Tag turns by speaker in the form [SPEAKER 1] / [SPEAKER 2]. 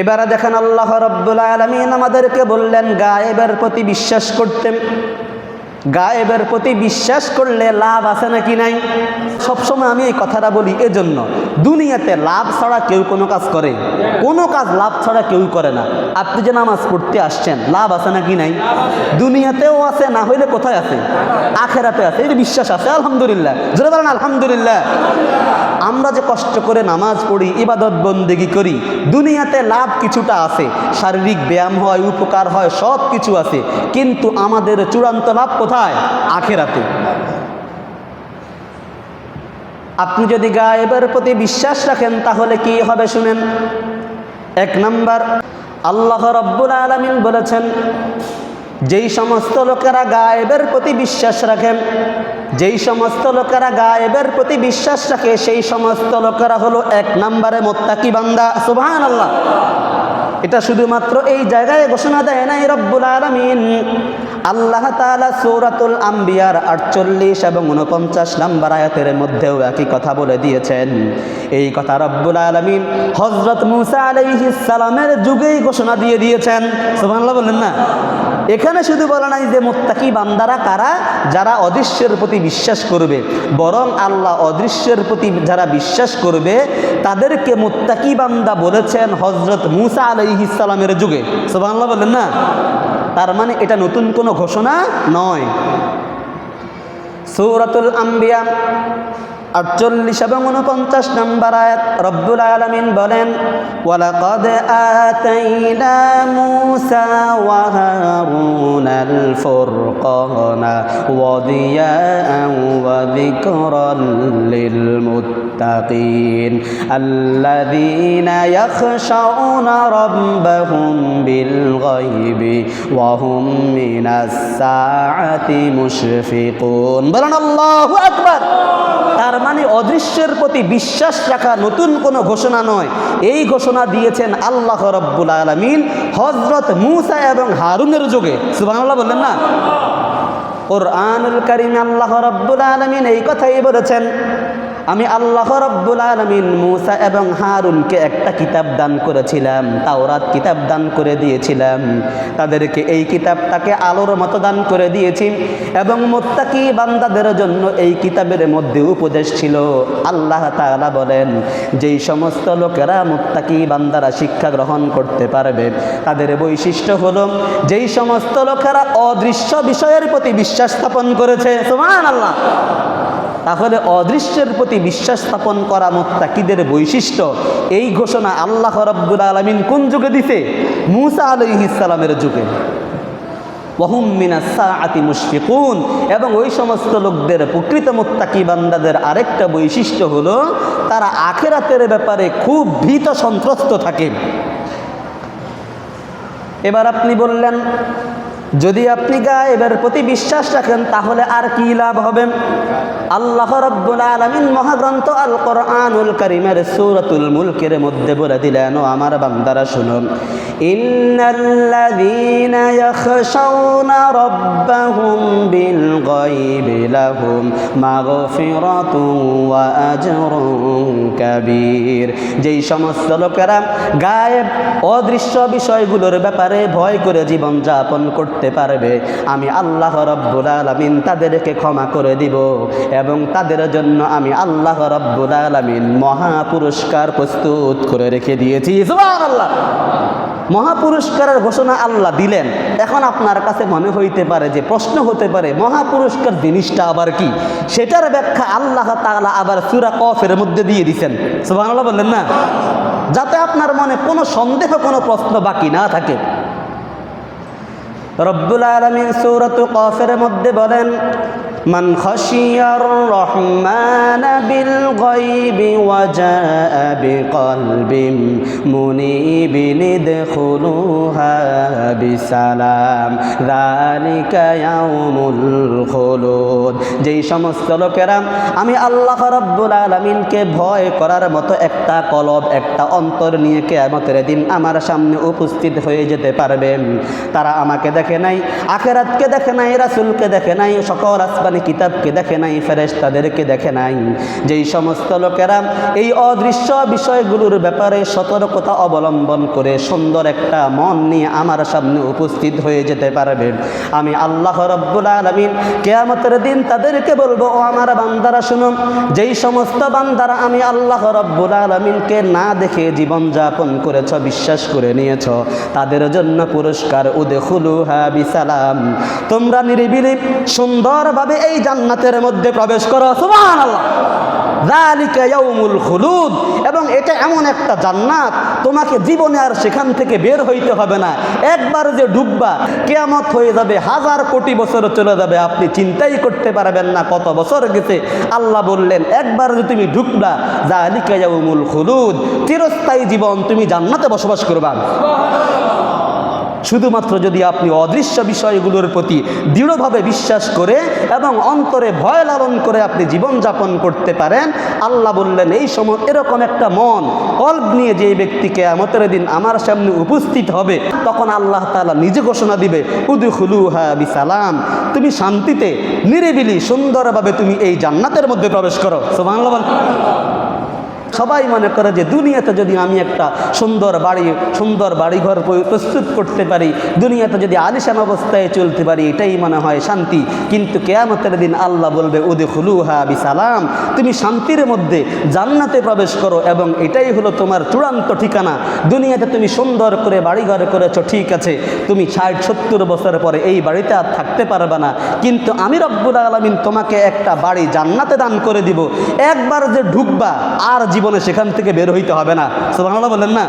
[SPEAKER 1] এবারে দেখেন আল্লাহ রব্বুল আলমিন আমাদেরকে বললেন, গায়েবের প্রতি বিশ্বাস করতেন গায়েবের প্রতি বিশ্বাস করলে লাভ আছে নাকি নাই? সবসময় আমি এই কথাটা বলি, এজন্য দুনিয়াতে লাভ ছাড়া কেউ কোনো কাজ করে। কোনো কাজ লাভ ছাড়া কেউ করে না। আপনি যে নামাজ পড়তে আসছেন, লাভ আছে নাকি নাই? দুনিয়াতেও আছে, না হইলে কোথায় আছে? আখেরাতে আছে, এই বিশ্বাস আছে, আলহামদুলিল্লাহ। জোরে বলেন, আলহামদুলিল্লাহ। আমরা যে কষ্ট করে নামাজ পড়ি, ইবাদত বন্দেগি করি, দুনিয়াতে লাভ কিছুটা আছে, শারীরিক ব্যায়াম হয়, উপকার হয়, সব কিছু আছে, কিন্তু আমাদের চূড়ান্ত লাভ কোথায়? আখেরাতে। আপনি যদি গায়েবের প্রতি বিশ্বাস রাখেন, তাহলে কি হবে শুনেন? এক নাম্বার, আল্লাহ রব্বুল আলমিন বলেছেন যেই সমস্ত লোকেরা গায়েবের প্রতি বিশ্বাস রাখেন, যেই সমস্ত লোকেরা গায়েবের প্রতি বিশ্বাস রাখে, সেই সমস্ত লোকেরা হলো এক নম্বরে মোত্তাকি বান্দা। সুবহান আল্লাহ এটা শুধুমাত্র এই জায়গায় ঘোষণা দেয় নাই রব্বুল আলমিন। আল্লাহ তালা সৌরাতুল আম্বিয়ার আটচল্লিশ এবং উনপঞ্চাশ নাম্বার আয়াতের মধ্যেও একই কথা বলে দিয়েছেন। এই কথা রব্বুল আলমিন হজরত মুসা আলাইহিস সালামের যুগেই ঘোষণা দিয়ে দিয়েছেন। সুবহানাল্লাহ বললেন না? এখানে শুধু বলা নাই যে মোত্তাকি বান্দারা কারা? যারা অদৃশ্যের প্রতি বিশ্বাস করবে। বরং আল্লাহ অদৃশ্যের প্রতি যারা বিশ্বাস করবে, তাদেরকে মোত্তাকি বান্দা বলেছেন হজরত মুসা আলাইহিসালামের যুগে। সুবহানাল্লাহ বললেন না? তার মানে এটা নতুন কোনো ঘোষণা নয়। সৌরাতুল আম্বিয়া আটচল্লিশ এবং উনপঞ্চাশ নম্বর আয়াত, রব্বুল আলমিন বলেন, ওয়ালাকাদ আতাইনা মুসা ওয়া হারুনাল ফুরকানা ওয়া দিয়াআন ওয়া যিকরাল লিল মুত্তাকিন আল্লাযীনা ইয়াখশাউনা রাব্বাহুম বিল গায়বি ওয়া হুম অদৃশ্যের প্রতি বিশ্বাস রাখা নতুন কোনো ঘোষণা নয়। এই ঘোষণা দিয়েছেন আল্লাহ রব্বুল আলমিন হজরত মুসা এবং হারুনের যুগে। সুবাহ বললেন না? ওর আনুল করিম আল্লাহ রব্বুল আলমিন এই কথাই বলেছেন। আমি আল্লাহ রব্বুল আলমিন মুসা এবং হারুনকে একটা কিতাব দান করেছিলাম, তাওরাত কিতাব দান করে দিয়েছিলাম। তাদেরকে এই কিতাবটাকে আলোর মতো দান করে দিয়েছি এবং মোত্তাকি বান্দাদের জন্য এই কিতাবের মধ্যে উপদেশ ছিল। আল্লাহ তাআলা বলেন, যেই সমস্ত লোকেরা মোত্তাকি বান্দারা শিক্ষা গ্রহণ করতে পারবে, তাদের বৈশিষ্ট্য হলো যেই সমস্ত লোকেরা অদৃশ্য বিষয়ের প্রতি বিশ্বাস স্থাপন করেছে সুবহান আল্লাহ তাহলে অদৃশ্যের প্রতি বিশ্বাস স্থাপন করা মোত্তাকিদের বৈশিষ্ট্য। এই ঘোষণা আল্লাহ রব্বুল আলমিন কোন যুগে দিছে? মুসা আলহিসালামের যুগে। ওহুম মিনাসাআতি মুশফিকুন। এবং ওই সমস্ত লোকদের প্রকৃত মোত্তাকি বান্দাদের আরেকটা বৈশিষ্ট্য হলো, তারা আখেরাতের ব্যাপারে খুব ভীত সন্ত্রস্ত থাকে। এবার আপনি বললেন যদি আপনি গায়েবের প্রতি বিশ্বাস রাখেন, তাহলে আর কি লাভ হবে? আল্লাহ রব্বুল আলমিন মহাগ্রন্থ আল কোরআনুল করিমের সূরাতুল মুলকের মধ্যে বলে দিলেন, ও আমার বান্দারা, শুনুন। ইন্নাল্লাযীনা ইয়াখশাউনা রাব্বাহুম বিল গায়বি লাহুম মাগফিরাতুন ওয়া আজরুন কাবীর। যেই সমস্ত লোকেরা গায়েব, অদৃশ্য বিষয়গুলোর ব্যাপারে ভয় করে জীবন যাপন করতে পারবে, আমি আল্লাহ রব্বুল আলমিন তাদেরকে ক্ষমা করে দিব এবং তাদের জন্য আমি আল্লাহ রব্বুল আলমিন মহা পুরস্কার প্রস্তুত করে রেখে দিয়েছি। আল্লাহ মহাপুরস্কারের ঘোষণা আল্লাহ দিলেন। এখন আপনার কাছে মনে হইতে পারে যে, প্রশ্ন হতে পারে, মহাপুরস্কার জিনিসটা আবার কি? সেটার ব্যাখ্যা আল্লাহ তাআলা আবার সুরা কফের মধ্যে দিয়ে দিছেন। সুবহানাল্লাহ বললেন না? যাতে আপনার মনে কোনো সন্দেহ, কোনো প্রশ্ন বাকি না থাকে। রব্বুল আলমিন সৌরত কফের মধ্যে বলেন من خشي الرحمن بالغيب وجاء بقلب منيب ادخلوها بسلام ذلك يوم الخلود যেই সমস্ত লোকেরা আমি আল্লাহ রব্বুল আলমিনকে ভয় করার মতো একটা কলব একটা অন্তর নিয়ে কেয়ামতের দিন আমার সামনে উপস্থিত হয়ে যেতে পারবে তারা আমাকে দেখে নাই আখেরাতকে দেখে নাই রাসুলকে দেখে নাই সকল আসবার আসমানি কিতাবকে দেখে নাই ফেরেশ তাদেরকে দেখে নাই। যেই সমস্ত লোকেরা এই অদৃশ্য বিষয়গুলোর ব্যাপারে সতর্কতা অবলম্বন করে সুন্দর একটা মন নিয়ে আমার সামনে উপস্থিত হয়ে যেতে পারবেন আমি আল্লাহ রব্বুল আলমিন কেয়ামতের দিন তাদেরকে বলব, ও আমার বান্দারা শুনুন যেই সমস্ত বান্দারা আমি আল্লাহ রব্বুল আলমিনকে না দেখে জীবনযাপন করেছ, বিশ্বাস করে নিয়েছ, তাদের জন্য পুরস্কার উদে হুলু উদেখুলু বিসালাম। তোমরা নিরিবিলি সুন্দরভাবে এই জান্নাতের মধ্যে প্রবেশ করো, সুবহানাল্লাহ। যালিকা ইয়াউমুল খুলুদ। এবং এটা এমন একটা জান্নাত, তোমাকে জীবনে আর সেখান থেকে বের হইতে হবে না। একবার যে ডুববা, কেয়ামত হয়ে যাবে, হাজার কোটি বছর চলে যাবে, আপনি চিন্তাই করতে পারবেন না কত বছর গেছে। আল্লাহ বললেন, একবার যে তুমি ঢুকবা যালিকা ইয়াউমুল খুলুদ, চিরস্থায়ী জীবন তুমি জান্নাতে বসবাস করবা। শুধুমাত্র যদি আপনি অদৃশ্য বিষয়গুলোর প্রতি দৃঢ়ভাবে বিশ্বাস করে এবং অন্তরে ভয় লালন করে আপনি জীবনযাপন করতে পারেন, আল্লাহ বললেন, এই সময় এরকম একটা মন কল্প নিয়ে যে ব্যক্তিকে আমতের দিন আমার সামনে উপস্থিত হবে, তখন আল্লাহ তাআলা নিজে ঘোষণা দিবে উদুখুলু হা বিসালাম তুমি শান্তিতে, নিরিবিলি, সুন্দরভাবে তুমি এই জান্নাতের মধ্যে প্রবেশ করো বল। সবাই মনে করে যে দুনিয়াতে যদি আমি একটা সুন্দর বাড়ি, সুন্দর বাড়িঘর প্রস্তুত করতে পারি, দুনিয়াতে যদি আলিশান অবস্থায় চলতে পারি, এটাই মনে হয় শান্তি। কিন্তু কেয়ামতের দিন আল্লাহ বলবে উদে খুলুহা বিসালাম। তুমি শান্তির মধ্যে জান্নাতে প্রবেশ করো এবং এটাই হলো তোমার চূড়ান্ত ঠিকানা। দুনিয়াতে তুমি সুন্দর করে বাড়িঘর করেছ, ঠিক আছে। তুমি ষাট, সত্তর বছর পরে এই বাড়িতে আর থাকতে পারবে না। কিন্তু আমি রব্বুল আলমিন তোমাকে একটা বাড়ি জান্নাতে দান করে দিব। একবার যে ঢুকবা, আর জীবনে সেখান থেকে বের হইতে হবে না। সুবহানাল্লাহ বলেন না?